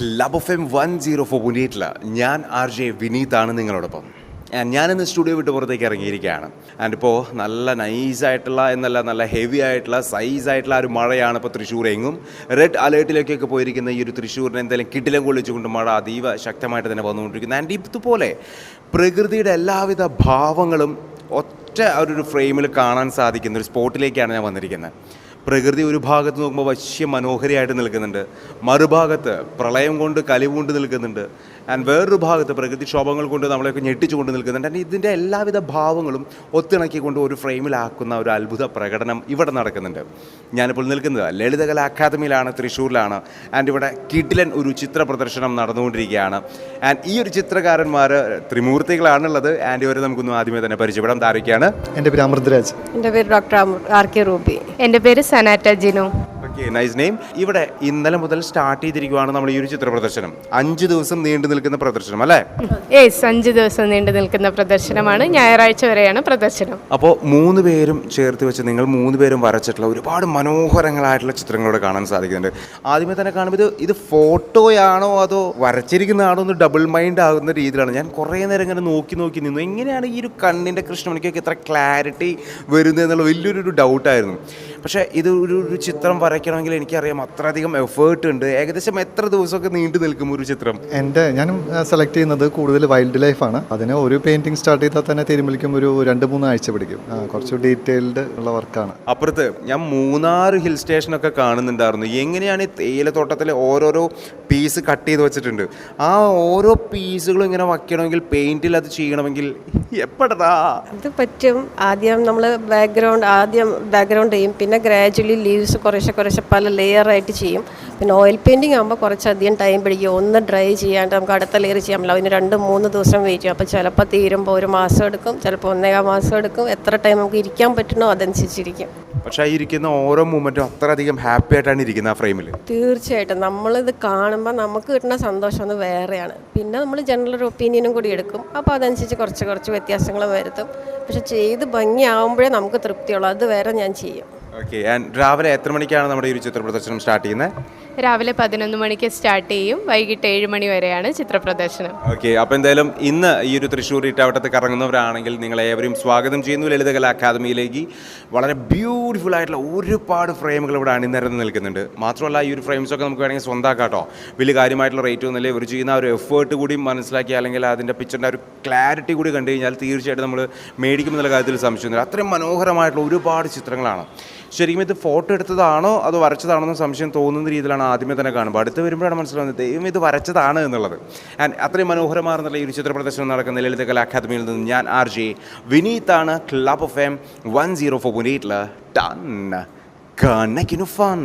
Club of M one zero four പുനീറ്റില ഞാൻ R J വിനീതാണ് നിങ്ങളോടൊപ്പം. ഞാനിന്ന് സ്റ്റുഡിയോ വിട്ട് പുറത്തേക്ക് ഇറങ്ങിയിരിക്കുകയാണ്. ആൻഡ് ഇപ്പോൾ നല്ല നൈസായിട്ടുള്ള എന്നല്ല നല്ല ഹെവി ആയിട്ടുള്ള സൈസ് ആയിട്ടുള്ള ഒരു മഴയാണ് ഇപ്പോൾ തൃശ്ശൂർ എങ്ങും. റെഡ് അലേർട്ടിലേക്കൊക്കെ പോയിരിക്കുന്ന ഈ ഒരു തൃശ്ശൂരിനെ എന്തെങ്കിലും കിടിലം കൊള്ളിച്ചുകൊണ്ട് മഴ അതീവ ശക്തമായിട്ട് തന്നെ വന്നുകൊണ്ടിരിക്കുന്നത് ആൻഡ് ഇതുപോലെ പ്രകൃതിയുടെ എല്ലാവിധ ഭാവങ്ങളും ഒറ്റ ഒരു ഫ്രെയിമിൽ കാണാൻ സാധിക്കുന്ന ഒരു സ്പോട്ടിലേക്കാണ് ഞാൻ വന്നിരിക്കുന്നത്. പ്രകൃതി ഒരു ഭാഗത്ത് നോക്കുമ്പോൾ വശ്യ മനോഹരിയായിട്ട് നിൽക്കുന്നുണ്ട്. മറുഭാഗത്ത് പ്രളയം കൊണ്ട് കലിവുകൊണ്ട് നിൽക്കുന്നുണ്ട്. ആൻഡ് വേറൊരു ഭാഗത്ത് പ്രകൃതിക്ഷോഭങ്ങൾ കൊണ്ട് നമ്മളെയൊക്കെ ഞെട്ടിച്ചുകൊണ്ട് നിൽക്കുന്നുണ്ട്. ആൻഡ് ഇതിന്റെ എല്ലാവിധ ഭാവങ്ങളും ഒത്തിണക്കിക്കൊണ്ട് ഒരു ഫ്രെയിമിലാക്കുന്ന ഒരു അത്ഭുത പ്രകടനം ഇവിടെ നടക്കുന്നുണ്ട്. ഞാനിപ്പോൾ നിൽക്കുന്നത് ലളിതകല അക്കാദമിയിലാണ് തൃശ്ശൂരിലാണ്. ആൻഡ് ഇവിടെ കിഡിലൻ ഒരു ചിത്ര പ്രദർശനം നടന്നുകൊണ്ടിരിക്കുകയാണ്. ആൻഡ് ഈ ഒരു ചിത്രകാരന്മാർ ത്രിമൂർത്തികളാണുള്ളത്. ആൻഡ് ഇവരെ നമുക്കൊന്ന് ആദ്യമേ തന്നെ പരിചയപ്പെടാം. താരൊക്കെയാണ് എന്റെ പേര് അമൃതരാജ്. എന്റെ പേര് ഡോക്ടർ ആർ കെ റൂബി. എന്റെ പേര് സനാറ്റ ജിനു. നൈസ് നെയിം ഇവിടെ ഇന്നലെ മുതൽ സ്റ്റാർട്ട് ചെയ്തിരിക്കുകയാണ് നമ്മൾ ഈ ഒരു ചിത്ര പ്രദർശനം. അഞ്ച് ദിവസം നീണ്ടു നിൽക്കുന്ന പ്രദർശനം അല്ലേ? യെസ് അഞ്ച് ദിവസം നീണ്ടു നിൽക്കുന്ന പ്രദർശനമാണ്. ഞായറാഴ്ച വരെയാണ് പ്രദർശനം. അപ്പോൾ മൂന്ന് പേരും ചേർത്ത് വെച്ച് നിങ്ങൾ മൂന്ന് പേരും വരച്ചിട്ടുള്ള ഒരുപാട് മനോഹരങ്ങളായിട്ടുള്ള ചിത്രങ്ങളോട് കാണാൻ സാധിക്കുന്നുണ്ട്. ആദ്യമേ തന്നെ കാണുമ്പോൾ ഇത് ഇത് ഫോട്ടോയാണോ അതോ വരച്ചിരിക്കുന്നതാണോ എന്ന് ഡബിൾ മൈൻഡ് ആകുന്ന രീതിയിലാണ്. ഞാൻ കുറേ നേരം ഇങ്ങനെ നോക്കി നോക്കി നിന്നു. എങ്ങനെയാണ് ഈ ഒരു കണ്ണിന്റെ കൃഷ്ണമണിക്കൊക്കെ ഇത്ര ക്ലാരിറ്റി വരുന്നത് എന്നുള്ള വലിയൊരു ഡൗട്ടായിരുന്നു പക്ഷേ ഇത് ഒരു ഒരു ചിത്രം വരയ്ക്കണമെങ്കിൽ എനിക്കറിയാം അത്രയധികം എഫേർട്ട് ഉണ്ട്. ഏകദേശം എത്ര ദിവസമൊക്കെ നീണ്ടു നിൽക്കും ഒരു ചിത്രം? എന്റെ ഞാൻ സെലക്ട് ചെയ്യുന്നത് കൂടുതൽ വൈൽഡ് ലൈഫാണ് അതിന് ഒരു പെയിന്റിങ് സ്റ്റാർട്ട് ചെയ്താൽ തന്നെ തിരുമലിക്കും ഒരു രണ്ട് മൂന്ന് ആഴ്ച പിടിക്കും. കുറച്ച് ഡീറ്റെയിൽഡ് ഉള്ള വർക്കാണ് അപ്പുറത്ത് ഞാൻ മൂന്നാർ ഹിൽ സ്റ്റേഷനൊക്കെ കാണുന്നുണ്ടായിരുന്നു. എങ്ങനെയാണ് ഈ തേയിലത്തോട്ടത്തിലെ ഓരോരോ പീസ് കട്ട് ചെയ്ത് വെച്ചിട്ടുണ്ട്. ആ ഓരോ പീസുകളും ഇങ്ങനെ വയ്ക്കണമെങ്കിൽ പെയിന്റിൽ അത് ചെയ്യണമെങ്കിൽ എപ്പോഴതാ ഇത് പറ്റും. ആദ്യം നമ്മൾ ബാക്ക്ഗ്രൗണ്ട് ആദ്യം ബാക്ക്ഗ്രൗണ്ട് ചെയ്യും. പിന്നെ ഗ്രാജുവലി ലീവ്സ് കുറേശ്ശെ കുറേശ്ശെ പല ലെയറായിട്ട് ചെയ്യും. പിന്നെ ഓയിൽ പെയിന്റിങ് ആകുമ്പോൾ കുറച്ചധികം ടൈം പിടിക്കും. ഒന്ന് ഡ്രൈ ചെയ്യാണ്ട് നമുക്ക് അടുത്ത ലെയർ ചെയ്യാൻ പറ്റില്ല. അതിന് രണ്ട് മൂന്ന് ദിവസം വെയിറ്റ് ചെയ്യും. അപ്പോൾ ചിലപ്പോൾ തീരുമ്പോൾ ഒരു മാസം എടുക്കും. ചിലപ്പോൾ ഒന്നേകാ മാസം എടുക്കും. എത്ര ടൈം നമുക്ക് ഇരിക്കാൻ പറ്റണോ അതനുസരിച്ചിരിക്കും. പക്ഷേ ഈ ഇരിക്കുന്ന ഓരോ മൂമെന്റും അത്രയധികം ഹാപ്പി ആയിട്ടാണ് ഇരിക്കുന്നത് ആ ഫ്രെയിമിൽ തീർച്ചയായിട്ടും. നമ്മളിത് കാണുമ്പോൾ നമുക്ക് കിട്ടുന്ന സന്തോഷം ഒന്ന് വേറെയാണ്. പിന്നെ നമ്മൾ ജനറൽ ഒരു ഒപ്പീനിയനും കൂടി എടുക്കും. അപ്പോൾ അതനുസരിച്ച് കുറച്ച് കുറച്ച് വ്യത്യാസങ്ങൾ വരുത്തും. പക്ഷെ ചെയ്ത് ഭംഗിയാവുമ്പോഴേ നമുക്ക് തൃപ്തിയുള്ളൂ. അത് വേറെ ഞാൻ ചെയ്യും. ഓക്കെ രാവിലെ എത്ര മണിക്കാണ് നമ്മുടെ ഈ ഒരു ചിത്ര പ്രദർശനം സ്റ്റാർട്ട് ചെയ്യുന്നത്? രാവിലെ പതിനൊന്ന് മണിക്ക് സ്റ്റാർട്ട് ചെയ്യും. വൈകിട്ട് ഏഴ് മണി വരെയാണ് ചിത്ര പ്രദർശനം ഓക്കെ അപ്പോൾ എന്തായാലും ഇന്ന് ഈ ഒരു തൃശ്ശൂർ ഇട്ടാവട്ടത്ത് കറങ്ങുന്നവരാണെങ്കിൽ നിങ്ങൾ ഏവരും സ്വാഗതം ചെയ്യുന്നു. ലളിതകല അക്കാദമിയിലേക്ക് വളരെ ബ്യൂട്ടിഫുൾ ആയിട്ടുള്ള ഒരുപാട് ഫ്രെയിമുകൾ ഇവിടെ അണിനിരന്ന് നിൽക്കുന്നുണ്ട്. മാത്രമല്ല ഈ ഒരു ഫ്രെയിംസ് ഒക്കെ നമുക്ക് വേണമെങ്കിൽ സ്വന്തമാക്കാം കേട്ടോ വലിയ കാര്യമായിട്ടുള്ള റേറ്റ് ഒന്നുമില്ല ഇവർ ചെയ്യുന്ന ഒരു എഫേർട്ട് കൂടി മനസ്സിലാക്കി അല്ലെങ്കിൽ അതിന്റെ പിക്ചറിന്റെ ഒരു ക്ലാരിറ്റി കൂടി കണ്ടു കഴിഞ്ഞാൽ തീർച്ചയായിട്ടും നമ്മൾ മേടിക്കുമെന്നുള്ള കാര്യത്തിൽ സംശയമൊന്നുമില്ല. അത്രയും മനോഹരമായിട്ടുള്ള ഒരുപാട് ചിത്രങ്ങളാണ്. ശരിക്കും ഇത് ഫോട്ടോ എടുത്തതാണോ അത് വരച്ചതാണോ എന്ന് സംശയം തോന്നുന്ന രീതിയിലാണ് ആദ്യമേ തന്നെ കാണുമ്പോൾ അടുത്ത് വരുമ്പോഴാണ് മനസ്സിലാവുന്നത് ദൈവം ഇത് വരച്ചതാണ് എന്നുള്ളത്. ആൻഡ് അത്രയും മനോഹരമാർന്നുള്ള ഈ ഒരു ചിത്ര പ്രദർശനം നടക്കുന്ന ലളിത കലാ അക്കാദമിയിൽ നിന്ന് ഞാൻ R J വിനീതാണ് club of M one zero four പുനീറ്റിൽ ton കണക്കിനു ഫൺ